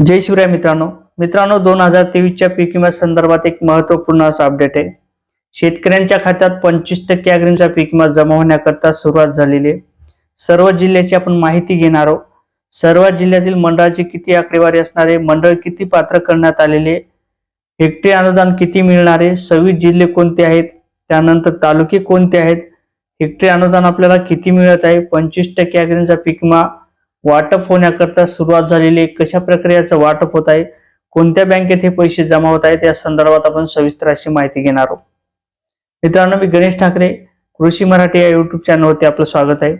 जय शिवराय मित्रांनो. मित्रांनो दोन हजार तेवीसच्या पीक विमा संदर्भात एक महत्त्वपूर्ण असं अपडेट आहे. शेतकऱ्यांच्या खात्यात पंचवीस टक्के अग्रिमचा पीक विमा जमा होण्याकरता सुरुवात झालेली आहे. सर्व जिल्ह्याची आपण माहिती घेणार आहोत. सर्व जिल्ह्यातील मंडळाची किती आकडेवारी असणार आहे मंडळ किती पात्र करण्यात आलेले हेक्टरी अनुदान किती मिळणार आहे सव्वीस जिल्हे कोणते आहेत त्यानंतर तालुके कोणते आहेत हेक्टरी अनुदान आपल्याला किती मिळत आहे पंचवीस टक्के अग्रिमचा पीक विमा वाटप होण्याकरता सुरुवात झालेली कशा प्रक्रियाचं वाटप होत आहे? कोणत्या बँकेत हे पैसे जमा होत आहेत? या संदर्भात आपण सविस्तर अशी माहिती घेणार आहोत. मित्रांनो मी गणेश ठाकरे कृषी मराठी या युट्यूब चॅनलवरती आपलं स्वागत आहे.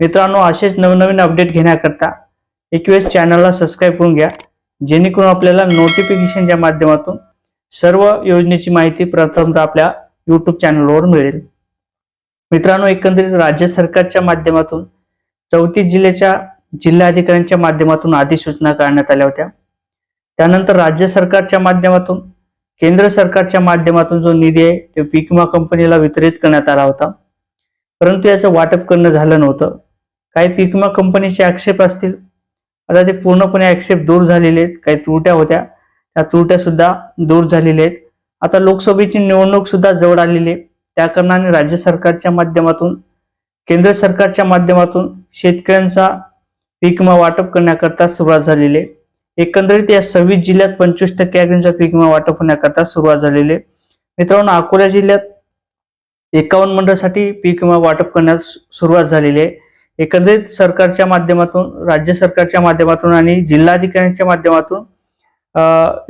मित्रांनो असेच नवनवीन अपडेट घेण्याकरता एकवेळेस चॅनलला सबस्क्राईब करून घ्या. जेणेकरून आपल्याला नोटिफिकेशनच्या माध्यमातून सर्व योजनेची माहिती प्रथमतः आपल्या यूट्यूब चॅनलवर मिळेल. मित्रांनो एकंदरीत राज्य सरकारच्या माध्यमातून चौतीस जिल्ह्याच्या जिल्हाधिकाऱ्यांच्या माध्यमातून अधिसूचना काढण्यात आल्या होत्या. त्यानंतर राज्य सरकारच्या माध्यमातून केंद्र सरकारच्या माध्यमातून जो निधी आहे तो पीक विमा कंपनीला वितरित करण्यात आला होता. परंतु याचं वाटप करणं झालं नव्हतं. काही पीक विमा कंपनीचे आक्षेप असतील आता ते पूर्णपणे आक्षेप दूर झालेले आहेत. काही त्रुट्या होत्या त्या त्रुट्या सुद्धा दूर झालेल्या आहेत. आता लोकसभेची निवडणूक सुद्धा जवळ आलेली आहे. त्या कारणाने राज्य सरकारच्या माध्यमातून केंद्र सरकारच्या माध्यमातून शेतकऱ्यांचा पीक विमा वाटप करण्याकरता सुरुवात झालेली आहे. एकंदरीत या सव्वीस जिल्ह्यात पंचवीस टक्के अग्रिमचा पीक विमा वाटप होण्याकरता सुरुवात झालेली आहे. मित्रांनो अकोला जिल्ह्यात एकावन्न मंडळासाठी पीक विमा वाटप करण्यास सुरुवात झालेली आहे. एकंदरीत सरकारच्या माध्यमातून राज्य सरकारच्या माध्यमातून आणि जिल्हाधिकाऱ्यांच्या माध्यमातून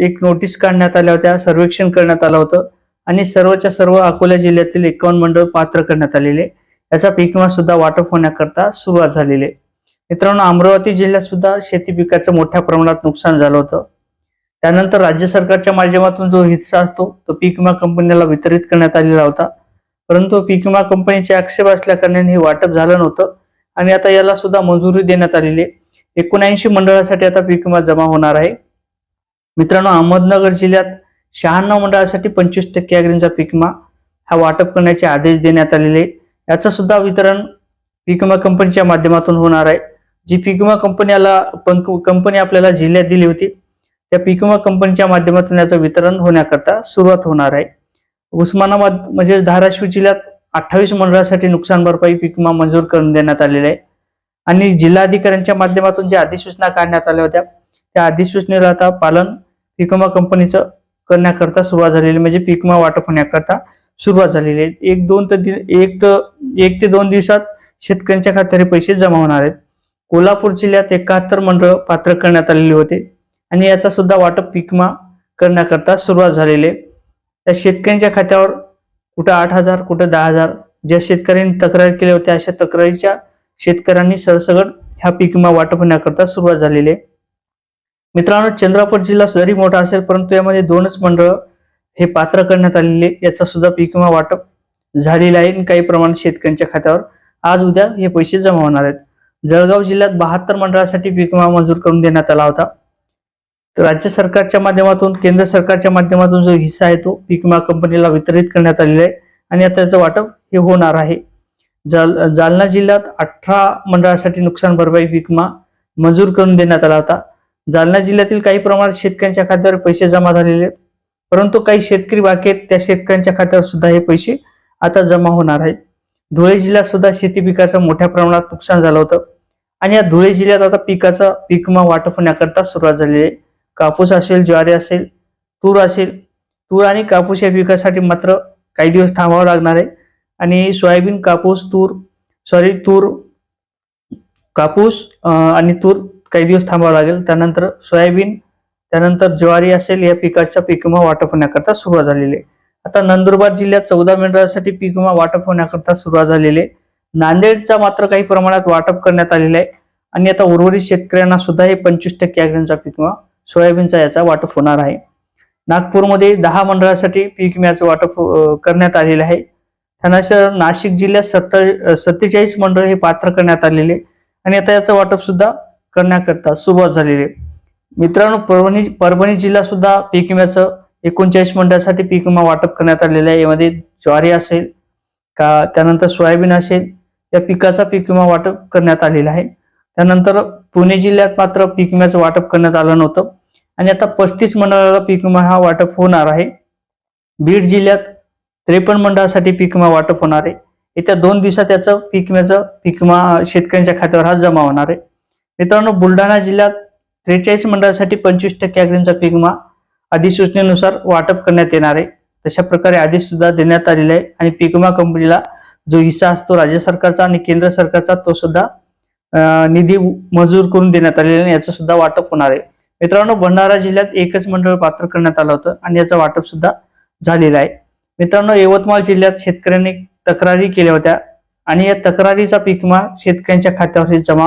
एक नोटीस काढण्यात आल्या होत्या सर्वेक्षण करण्यात आलं होतं आणि सर्वच्या सर्व अकोला जिल्ह्यातील एकावन्न मंडळ पात्र करण्यात आलेले. याचा पीक विमा सुद्धा वाटप होण्याकरता सुरुवात झालेली आहे. मित्रांनो अमरावती जिल्ह्यात सुद्धा शेती पिकाचं मोठ्या प्रमाणात नुकसान झालं होतं. त्यानंतर राज्य सरकारच्या माध्यमातून जो हिस्सा असतो तो पीक विमा कंपनीला वितरित करण्यात आलेला होता. परंतु पीक विमा कंपनीचे आक्षेप असल्या कारणाने हे वाटप झालं नव्हतं आणि आता याला सुद्धा मंजुरी देण्यात आलेली आहे. एकोणऐंशी मंडळासाठी आता पीक विमा जमा होणार आहे. मित्रांनो अहमदनगर जिल्ह्यात शहाण्णव मंडळासाठी पंचवीस टक्के अग्रींचा पीक विमा हा वाटप करण्याचे आदेश देण्यात आलेले याचं सुद्धा वितरण पीक विमा कंपनीच्या माध्यमातून होणार आहे. जी पीक विमा कंपनीला कंपनी आपल्याला जिल्ह्यात दिली होती त्या पीक विमा कंपनीच्या माध्यमातून याचं वितरण होण्याकरता सुरुवात होणार आहे. उस्मानाबाद म्हणजे धाराशिव जिल्ह्यात अठ्ठावीस मंडळासाठी नुकसान भरपाई पीक विमा मंजूर करून देण्यात आलेली आहे. आणि जिल्हाधिकाऱ्यांच्या माध्यमातून ज्या अधिसूचना काढण्यात आल्या होत्या त्या अधिसूचनेला आता पालन पीक विमा कंपनीचं करण्याकरता सुरुवात झालेली म्हणजे पिकमा वाटप होण्याकरता सुरुवात झालेली आहे. एक दोन तर एक तर एक ते दोन दिवसात शेतकऱ्यांच्या खात्यावर पैसे जमा होणार आहेत. कोल्हापूर जिल्ह्यात एकाहत्तर मंडळ पात्र करण्यात आलेले होते. आणि याचा सुद्धा वाटप पिकमा करण्याकरता सुरुवात झालेली आहे. त्या शेतकऱ्यांच्या खात्यावर कुठं आठ हजार कुठं दहा हजार ज्या शेतकऱ्यांनी तक्रार केल्या होत्या अशा तक्रारीच्या शेतकऱ्यांनी सरसगट ह्या पीक विमा वाटप होण्याकरता सुरुवात झालेली आहे. मित्रांनो चंद्रापूर जिल्हा जरी मोठा असेल परंतु यामध्ये दोनच मंडळ हे पात्र करण्यात आलेले याचा सुद्धा पीक विमा वाटप झालेला आहे. आणि काही प्रमाणात शेतकऱ्यांच्या खात्यावर आज उद्या हे पैसे जमा होणार आहेत. जळगाव जिल्ह्यात बहात्तर मंडळासाठी पीक विमा मंजूर करून देण्यात आला होता. तर राज्य सरकारच्या माध्यमातून केंद्र सरकारच्या माध्यमातून जो हिस्सा आहे तो पीक विमा कंपनीला वितरित करण्यात आलेला आहे आणि आता त्याचं वाटप हे होणार आहे. जाल जालना जिल्ह्यात अठरा मंडळासाठी नुकसान भरपाई पीक विमा मंजूर करून देण्यात आला होता. जालना जिल्ह्यातील काही प्रमाणात शेतकऱ्यांच्या खात्यावर पैसे जमा झालेले आहेत परंतु काही शेतकरी बाकी आहेत त्या शेतकऱ्यांच्या खात्यावर सुद्धा हे पैसे आता जमा होणार आहेत. धुळे जिल्ह्यात सुद्धा शेती पिकाचं मोठ्या प्रमाणात नुकसान झालं होतं. आणि या धुळे जिल्ह्यात आता पिकाचा पिकमा वाटप होण्याकरता सुरुवात झालेली आहे. कापूस असेल ज्वारी असेल तूर असेल तूर आणि कापूस या पिकासाठी मात्र काही दिवस थांबावं लागणार आहे. आणि सोयाबीन कापूस तूर सॉरी तूर कापूस आणि तूर काही दिवस थांबावं लागेल. त्यानंतर सोयाबीन त्यानंतर ज्वारी असेल या पिकाच्या पिकमा वाटप होण्याकरता सुरुवात झालेली आहे. आता नंदुरबार जिल्ह्यात चौदा मंडळासाठी पीक विमा वाटप होण्याकरता सुरुवात झालेली आहे. नांदेडचा मात्र काही प्रमाणात वाटप करण्यात आलेला आहे. आणि आता उर्वरित शेतकऱ्यांना सुद्धा हे पंचवीस टक्के अग्रिमचा पीक विमा सोयाबीनचा याचा वाटप होणार आहे. नागपूरमध्ये दहा मंडळासाठी पीक विम्याचं वाटप करण्यात आलेलं आहे. त्यानंतर नाशिक जिल्ह्यात सत्तर सत्तेचाळीस मंडळ हे पात्र करण्यात आलेले आणि आता याचं वाटप सुद्धा करण्याकरता सुरुवात झालेली आहे. मित्रांनो परभणी परभणी जिल्हा सुद्धा पीक विम्याचं एकोणचाळीस मंडळासाठी पीक विमा वाटप करण्यात आलेला आहे. यामध्ये ज्वारी असेल का त्यानंतर सोयाबीन असेल या पिकाचा पीक विमा वाटप करण्यात आलेला आहे. त्यानंतर पुणे जिल्ह्यात मात्र पीक विम्याचं वाटप करण्यात आलं नव्हतं. आणि आता पस्तीस मंडळाला पीक विमा हा वाटप होणार आहे. बीड जिल्ह्यात त्रेपन्न मंडळासाठी पीक विमा वाटप होणार आहे. येत्या दोन दिवसात त्याचं पीक विम्याचं पीक विमा शेतकऱ्यांच्या खात्यावर हा जमा होणार आहे. मित्रांनो बुलढाणा जिल्ह्यात त्रेचाळीस मंडळासाठी पंचवीस टक्के अग्रिमचा पीक विमा अधिसूचनेनुसार वाटप करण्यात येणार आहे. तशा प्रकारे आदेश सुद्धा देण्यात आलेला आहे आणि पीक विमा कंपनीला जो हिस्सा असतो राज्य सरकारचा आणि केंद्र सरकारचा तो सुद्धा निधी मंजूर करून देण्यात आलेला आहे याचं सुद्धा वाटप होणार आहे. मित्रांनो भंडारा जिल्ह्यात एकच मंडळ पात्र करण्यात आलं होतं आणि याचं वाटप सुद्धा झालेलं आहे. मित्रांनो यवतमाळ जिल्ह्यात शेतकऱ्यांनी तक्रारी केल्या होत्या आणि या तक्रारीचा पीक विमा शेतकऱ्यांच्या खात्यावर जमा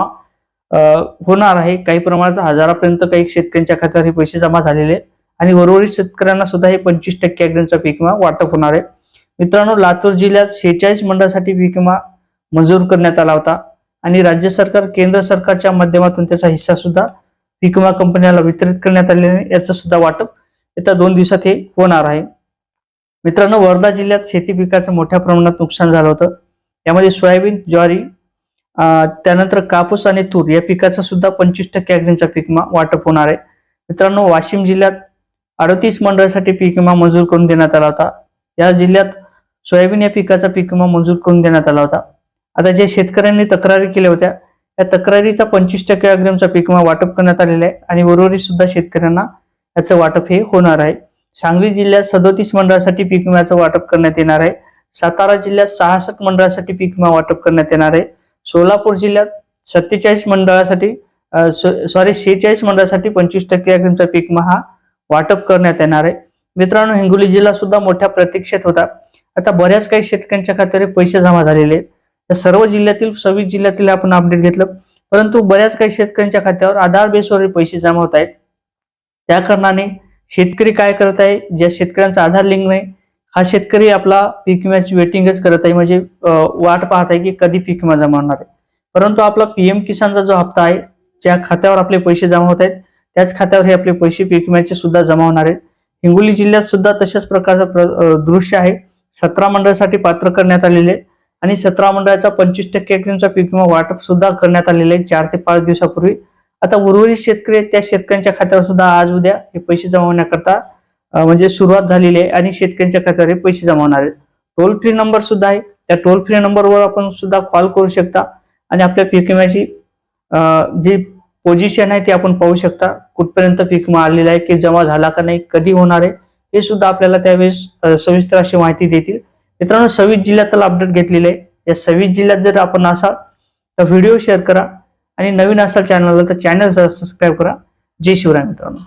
होणार आहे. काही प्रमाणात हजारापर्यंत काही शेतकऱ्यांच्या खात्यावर हे पैसे जमा झालेले आहेत. आणि उर्वरित शेतकऱ्यांना सुद्धा हे पंचवीस टक्के अग्रिमचा पीक विमा वाटप होणार आहे. मित्रांनो लातूर जिल्ह्यात शेहेचाळीस मंडळासाठी पीक विमा मंजूर करण्यात आला होता आणि राज्य सरकार केंद्र सरकारच्या माध्यमातून त्याचा हिस्सा सुद्धा पीक विमा कंपन्याला वितरित करण्यात आलेले याचं सुद्धा वाटप येत्या दोन दिवसात हे होणार आहे. मित्रांनो वर्धा जिल्ह्यात शेती पिकाचं मोठ्या प्रमाणात नुकसान झालं होतं. यामध्ये सोयाबीन ज्वारी त्यानंतर कापूस आणि तूर या पिकाचा सुद्धा पंचवीस टक्के अग्रिमचा पीक वाटप होणार आहे. मित्रांनो वाशिम जिल्ह्यात अडतीस मंडळासाठी पीक विमा मंजूर करून देण्यात आला होता. या जिल्ह्यात सोयाबीन या पिकाचा पीक विमा मंजूर करून देण्यात आला होता. आता जे शेतकऱ्यांनी तक्रारी केल्या होत्या या तक्रारीचा पंचवीस टक्के अग्रिमचा पीक विमा वाटप करण्यात आलेला आहे आणि उर्वरित सुद्धा शेतकऱ्यांना याचं वाटप हे होणार आहे. सांगली जिल्ह्यात सदोतीस मंडळासाठी पीक विम्याचं वाटप करण्यात येणार आहे. सातारा जिल्ह्यात सहासष्ट मंडळासाठी पीक विमा वाटप करण्यात येणार आहे. सोलापूर जिल्ह्यात सत्तेचाळीस मंडळासाठी सॉरी शेहेचाळीस मंडळासाठी पंचवीस टक्के अग्रिमचा पीक विमा हा वाटप करण्यात येणार आहे. मित्रांनो हिंगोली जिल्हा सुद्धा मोठ्या प्रतीक्षेत होता. आता बऱ्याच काही शेतकऱ्यांच्या खात्यावर पैसे जमा झालेले आहेत. तर सर्व जिल्ह्यातील सव्वीस जिल्ह्यातील आपण अपडेट घेतलं. परंतु बऱ्याच काही शेतकऱ्यांच्या खात्यावर आधार बेसवर पैसे जमा होत आहेत. त्या कारणाने शेतकरी काय करत आहे? ज्या शेतकऱ्यांचा आधार लिंक नाही हा शेतकरी आपला पीक विम्याची वेटिंगच करत आहे. म्हणजे वाट पाहत आहे की कधी पीक विमा जमा होणार आहे. परंतु आपला पीएम किसानचा जो हप्ता आहे ज्या खात्यावर आपले पैसे जमा होत आहेत. त्याच खात्यावर हे आपले पैसे पीक विम्याचे सुद्धा जमा होणार आहेत हिंगोली जिल्ह्यात सुद्धा तशाच प्रकारचं प्र- दृश्य आहे. सतरा मंडळासाठी पात्र करण्यात आलेले आहे. आणि सतरा मंडळाचा पंचवीस टक्के अग्रिमचा पीक विमा वाटप सुद्धा करण्यात आलेले आहे चार ते पाच दिवसापूर्वी. आता उर्वरित शेतकरी त्या शेतकऱ्यांच्या खात्यावर सुद्धा आज उद्या हे पैसे जमा होण्याकरता म्हणजे सुरुवात झालेली आहे आणि शेतकऱ्यांच्या खात्यावर हे पैसे जमा होणार आहेत. टोल फ्री नंबर सुद्धा आहे. त्या टोल फ्री नंबरवर आपण सुद्धा कॉल करू शकता. आणि आपल्या पीक विम्याची जी पोझिशन आहे ते आपण पाहू शकता. कुठपर्यंत पीक विमा आहे की जमा झाला का नाही कधी होणार आहे हे सुद्धा आपल्याला त्यावेळेस सविस्तर अशी माहिती देतील. मित्रांनो सव्वीस जिल्ह्यातला अपडेट घेतलेले आहे. या सव्वीस जिल्ह्यात जर आपण असाल तर व्हिडिओ शेअर करा आणि नवीन असाल चॅनलला तर चॅनल सबस्क्राईब करा. जय शिवराय मित्रांनो.